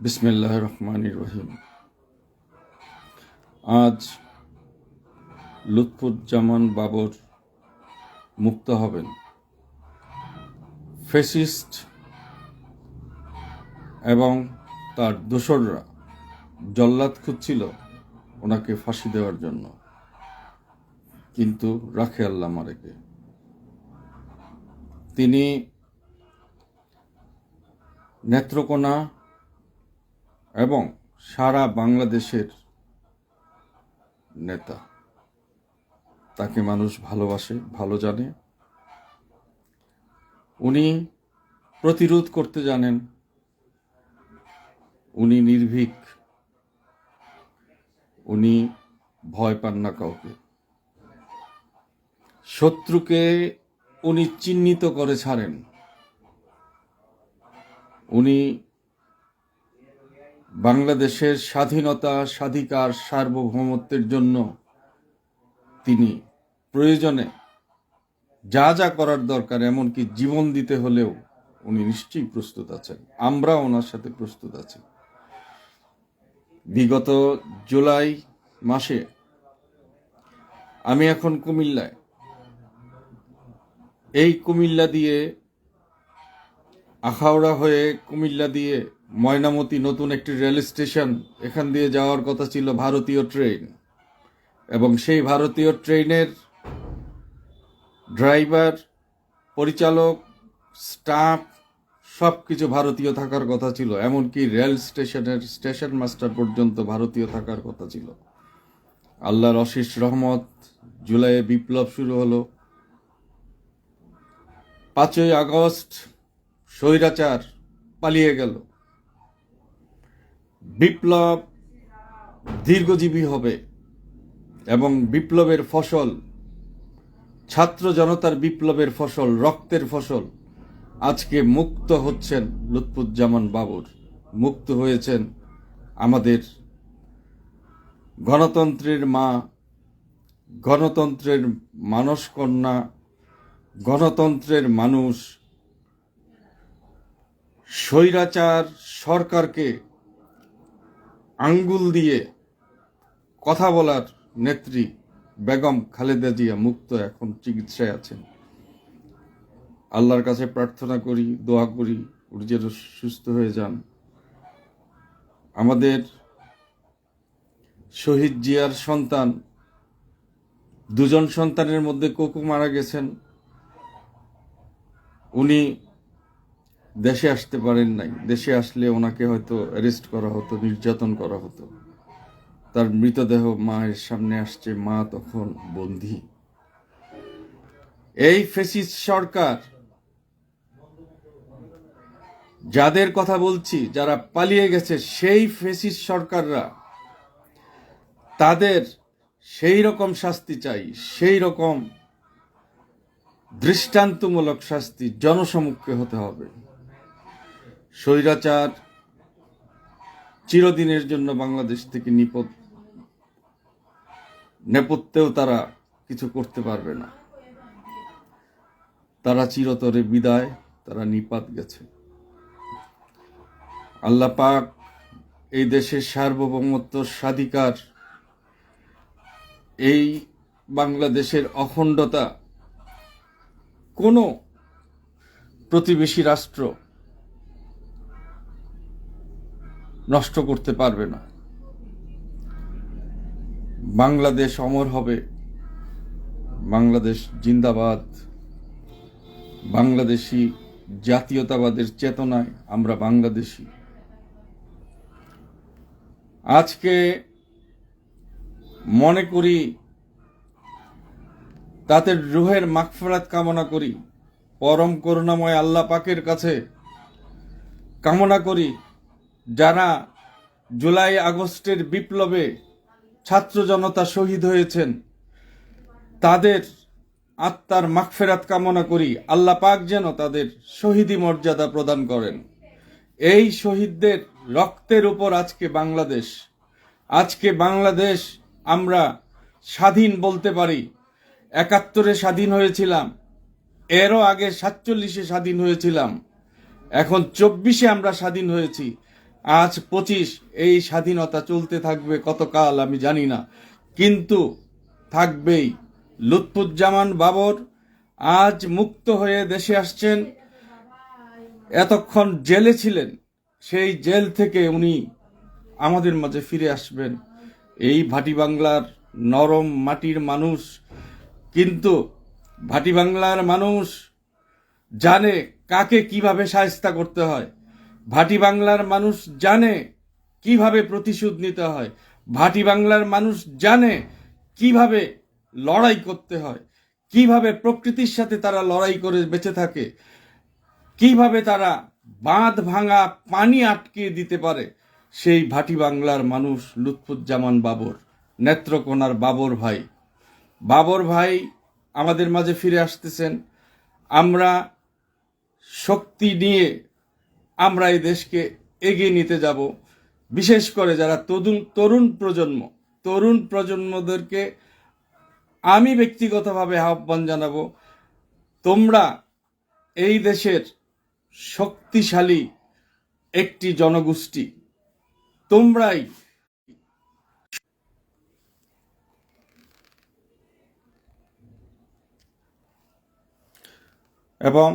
বিসমিল্লাহ রহমান রহিম। আজ লুৎফুজ্জামান বাবর মুক্ত হবেন। ফেসিস্ট এবং তার দোসররা জল্লাদ খুঁজছিল ওনাকে ফাঁসি দেওয়ার জন্য। কিন্তু রাখে আল্লাহ মারেকে। তিনি নেত্রকোনা এবং সারা বাংলাদেশের নেতা, তাকে মানুষ ভালোবাসে, ভালো জানে। উনি প্রতিরোধ করতে জানেন। উনি নির্ভীক। উনি ভয় পান না কাউকে। শত্রুকে উনি চিহ্নিত করে ছাড়েন। উনি বাংলাদেশের স্বাধীনতা, স্বাধিকার, সার্বভৌমত্বের জন্য তিনি প্রয়োজনে যা যা করার দরকার, এমনকি জীবন দিতে হলেও উনি নিশ্চয়ই প্রস্তুত আছেন। আমরা ওনার সাথে প্রস্তুত আছি। বিগত জুলাই মাসে আমি এখন কুমিল্লায়। এই কুমিল্লা দিয়ে, আখাউড়া হয়ে কুমিল্লা দিয়ে ময়নামতি নতুন একটি রেল স্টেশন এখান দিয়ে যাওয়ার কথা ছিল ভারতীয় ট্রেন। এবং সেই ভারতীয় ট্রেনের ড্রাইভার, পরিচালক, স্টাফ সব কিছু ভারতীয় থাকার কথা ছিল। এমনকি রেল স্টেশনের স্টেশন মাস্টার পর্যন্ত ভারতীয় থাকার কথা ছিল। আল্লাহর অশেষ রহমত, জুলাইয়ে বিপ্লব শুরু হলো। পাঁচই আগস্ট স্বৈরাচার পালিয়ে গেল। বিপ্লব দীর্ঘজীবী হবে এবং বিপ্লবের ফসল, ছাত্র জনতার বিপ্লবের ফসল, রক্তের ফসল, আজকে মুক্ত হচ্ছেন লুৎফুজ্জামান বাবুর। মুক্ত হয়েছেন আমাদের গণতন্ত্রের মা, গণতন্ত্রের মানস কন্যা গণতন্ত্রের মানুষ। স্বৈরাচার সরকারকে আঙ্গুল দিয়ে কথা বলার নেত্রী বেগম খালেদা জিয়া মুক্ত এখন চিকিৎসায় আছেন। আল্লাহর কাছে প্রার্থনা করি, দোয়া করি, উনি যেন সুস্থ হয়ে যান। আমাদের শহীদ জিয়ার সন্তান, দুজন সন্তানের মধ্যে কোকু মারা গেছেন। উনি দেশে আসতে পারেন নাই। দেশে আসলে ওনাকে হয়তো অ্যারেস্ট করা হতো, নির্যাতন করা হতো। তার মৃতদেহ মায়ের সামনে আসছে, মা তখন বন্দী। এই ফেসিস সরকার, যাদের কথা বলছি, যারা পালিয়ে গেছে, সেই ফেসিস সরকাররা, তাদের সেই রকম শাস্তি চাই, সেই রকম দৃষ্টান্তমূলক শাস্তি জনসমুখে হতে হবে। স্বৈরাচার চিরদিনের জন্য বাংলাদেশ থেকে নিপদ নেপথ্যেও তারা কিছু করতে পারবে না। তারা চিরতরে বিদায়, তারা নিপাত গেছে। আল্লাহ পাক এই দেশের সার্বভৌমত্ব স্বাধিকার, এই বাংলাদেশের অখণ্ডতা কোনো প্রতিবেশী রাষ্ট্র নষ্ট করতে পারবে না। বাংলাদেশ অমর হবে। বাংলাদেশ জিন্দাবাদ। বাংলাদেশি জাতীয়তাবাদের চেতনায় আমরা বাংলাদেশি। আজকে মনে করি, তাদের রুহের মাগফিরাত কামনা করি, পরম করুণাময় আল্লাহ পাকের কাছে কামনা করি যারা জুলাই আগস্টের বিপ্লবে ছাত্র জনতা শহীদ হয়েছেন, তাদের আত্মার মাগফেরাত কামনা করি, আল্লাহ পাক যেন তাদের শহীদি মর্যাদা প্রদান করেন। এই শহীদদের রক্তের উপর আজকে বাংলাদেশ আজকে বাংলাদেশ আমরা স্বাধীন বলতে পারি, একাত্তরে স্বাধীন হয়েছিলাম, এরও আগে সাতচল্লিশে স্বাধীন হয়েছিলাম, এখন চব্বিশে আমরা স্বাধীন হয়েছি আজ পঁচিশ, এই স্বাধীনতা চলতে থাকবে কতকাল আমি জানি না। কিন্তু থাকবেই। লুৎফুজ্জামান বাবর আজ মুক্ত হয়ে দেশে আসছেন। এতক্ষণ জেলে ছিলেন, সেই জেল থেকে উনি আমাদের মাঝে ফিরে আসবেন। এই ভাটি বাংলার নরম মাটির মানুষ। কিন্তু ভাটি বাংলার মানুষ জানে কাকে কীভাবে সায়স্তা করতে হয়। ভাটি বাংলার মানুষ জানে কীভাবে প্রতিশোধ নিতে হয়। ভাটি বাংলার মানুষ জানে কীভাবে লড়াই করতে হয়। কীভাবে প্রকৃতির সাথে তারা লড়াই করে বেঁচে থাকে। কীভাবে তারা বাঁধ ভাঙা পানি আটকে দিতে পারে। সেই ভাটি বাংলার মানুষ লুৎফুজ্জামান বাবর, নেত্রকোনার বাবর ভাই। বাবর ভাই আমাদের মাঝে ফিরে আসতেছেন। আমরা শক্তি নিয়ে আমরা এই দেশকে এগিয়ে নিতে যাব। বিশেষ করে যারা তরুণ তরুণ প্রজন্ম, তরুণ প্রজন্মদেরকে আমি ব্যক্তিগতভাবে আহ্বান জানাব, তোমরা এই দেশের শক্তিশালী একটি জনগোষ্ঠী। তোমরাই এবং